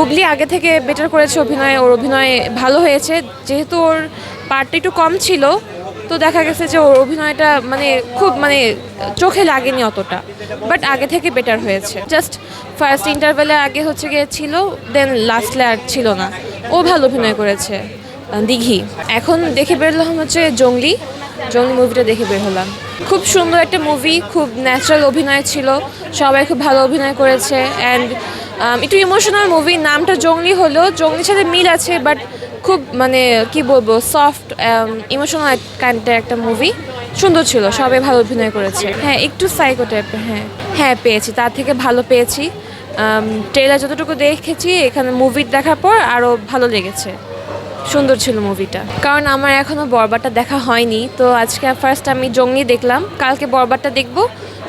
বুবলি আগে থেকে বেটার করেছে অভিনয়, ওর অভিনয় ভালো হয়েছে। যেহেতু ওর পার্টটা একটু কম ছিল, তো দেখা গেছে যে ওর অভিনয়টা মানে খুব মানে চোখে লাগেনি অতটা। বাট আগে থেকে বেটার হয়েছে। জাস্ট ফার্স্ট ইন্টারভেলে আগে হচ্ছে গিয়ে ছিল দেন লাস্ট আর ছিল না। ও ভালো অভিনয় করেছে, দিঘি। এখন দেখে বেরোলাম হচ্ছে জঙ্গলি। জঙ্গলি মুভিটা দেখে বের হলাম। খুব সুন্দর একটা মুভি খুব ন্যাচারাল অভিনয় ছিল। সবাই খুব ভালো অভিনয় করেছে। অ্যান্ড একটু ইমোশনাল মুভি নামটা জঙ্গলি হলেও জঙ্গলির সাথে মিল আছে বাট খুব মানে কি বলব সফট ইমোশনাল কাইন্ডের একটা মুভি সুন্দর ছিল, সবাই ভালো অভিনয় করেছে। হ্যাঁ একটু সাইকো টাইপের হ্যাঁ হ্যাঁ পেয়েছি, তার থেকে ভালো পেয়েছি। ট্রেলার যতটুকু দেখেছি, এখানে মুভি দেখার পর আরও ভালো লেগেছে। সুন্দর ছিল মুভিটা কারণ আমার এখনও বরবারটা দেখা হয়নি, তো আজকে ফার্স্ট আমি জঙ্গলি দেখলাম। কালকে বরবারটা দেখব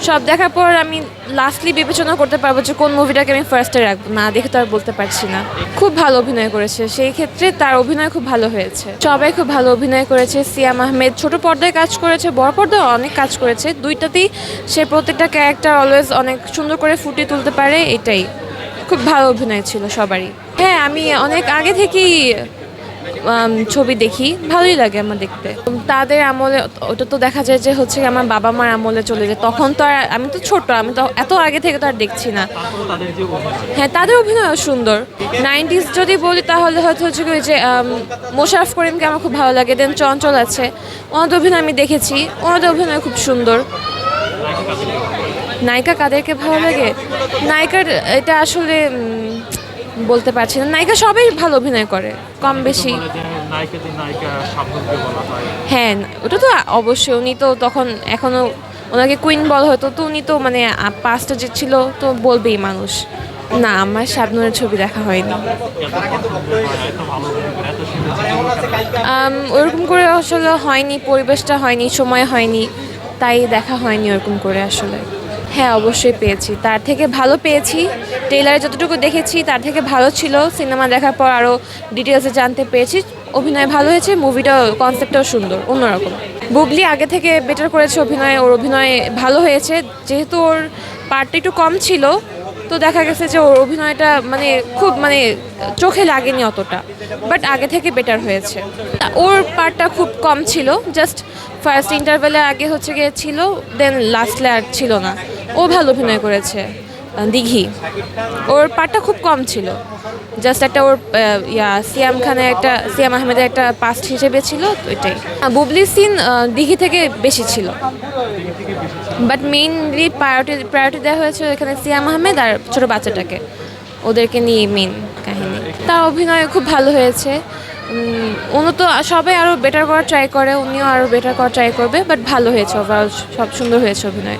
সব দেখার পর আমি লাস্টলি বিবেচনা করতে পারব যে কোন মুভিটাকে আমি ফার্স্টে রাখব। না, দেখে তো আর বলতে পারছি না। খুব ভালো অভিনয় করেছে। সেই ক্ষেত্রে তার অভিনয় খুব ভালো হয়েছে। সবাই খুব ভালো অভিনয় করেছে। সিয়াম আহমেদ ছোট পর্দায় কাজ করেছে, বড় পর্দায় অনেক কাজ করেছে। দুইটাতেই সে প্রত্যেকটা ক্যারেক্টার অলওয়েজ অনেক সুন্দর করে ফুটিয়ে তুলতে পারে, এটাই। খুব ভালো অভিনয় ছিল সবারই। হ্যাঁ আমি অনেক আগে থেকেই ছবি দেখি। ভালোই লাগে আমার দেখতে। তাদের আমলে, ওটা তো দেখা যায় যে হচ্ছে আমার বাবা মার আমলে চলে যায়। তখন তো আর আমি তো ছোট, আমি তো এত আগে থেকে তো আর দেখছি না। হ্যাঁ তাদের অভিনয় সুন্দর। নাইনটিস যদি বলি তাহলে হয়তো হচ্ছে ওই যে মোশারফ করিমকে আমার খুব ভালো লাগে। দেন চঞ্চল আছে। ওনাদের অভিনয় আমি দেখেছি। ওনাদের অভিনয় খুব সুন্দর। নায়িকা কাদেরকে ভালো লাগে? নায়িকার, এটা আসলে বলতে পারছি না। নায়িকা সবাই ভালো অভিনয় করে কম বেশি। হয়। ওটা তো অবশ্যই উনি তো তখন এখনও ওনাকে কুইন বলা হতো তো উনি তো মানে পাঁচটা যে ছিল তো বলবেই মানুষ না আমার শাবনুরের ছবি দেখা হয়নি। হয় ওরকম করে আসলে হয়নি পরিবেশটা হয়নি সময় হয়নি তাই দেখা হয়নি ওরকম করে আসলে। হ্যাঁ অবশ্যই পেয়েছি। তার থেকে ভালো পেয়েছি। ট্রেলারে যতটুকু দেখেছি, তার থেকে ভালো ছিল। সিনেমা দেখার পর আরও ডিটেলসে জানতে পেরেছি। অভিনয় ভালো হয়েছে মুভিটাও কনসেপ্টটাও সুন্দর, অন্যরকম। বুবলি আগে থেকে বেটার করেছে অভিনয়, ওর অভিনয় ভালো হয়েছে। যেহেতু ওর পার্টটা একটু কম ছিল, তো দেখা গেছে যে ওর অভিনয়টা মানে খুব মানে চোখে লাগেনি অতটা। বাট আগে থেকে বেটার হয়েছে। ওর পার্টটা খুব কম ছিল জাস্ট ফার্স্ট ইন্টারভেলে আগে হচ্ছে গিয়ে ছিল দেন লাস্টে আর ছিল না। ও ভালো অভিনয় করেছে দিঘি। ওর পার্টটা খুব কম ছিল। জাস্ট একটা ওর ইয়া, সিয়াম খানের একটা, সিয়াম আহমেদের একটা পাস্ট হিসেবে ছিল, তো এটাই। বুবলি সিন দিঘি থেকে বেশি ছিল। বাট মেইনলি প্রায়োরিটি প্রায়োরিটি দেওয়া হয়েছে এখানে সিয়াম আহমেদ আর ছোটো বাচ্চাটাকে। ওদেরকে নিয়ে মেন কাহিনী। তার অভিনয় খুব ভালো হয়েছে। উনি তো সবাই আরও বেটার করার ট্রাই করে, উনিও আরও বেটার করার ট্রাই করবে বাট ভালো হয়েছে ওভারঅল সব সুন্দর হয়েছে অভিনয়।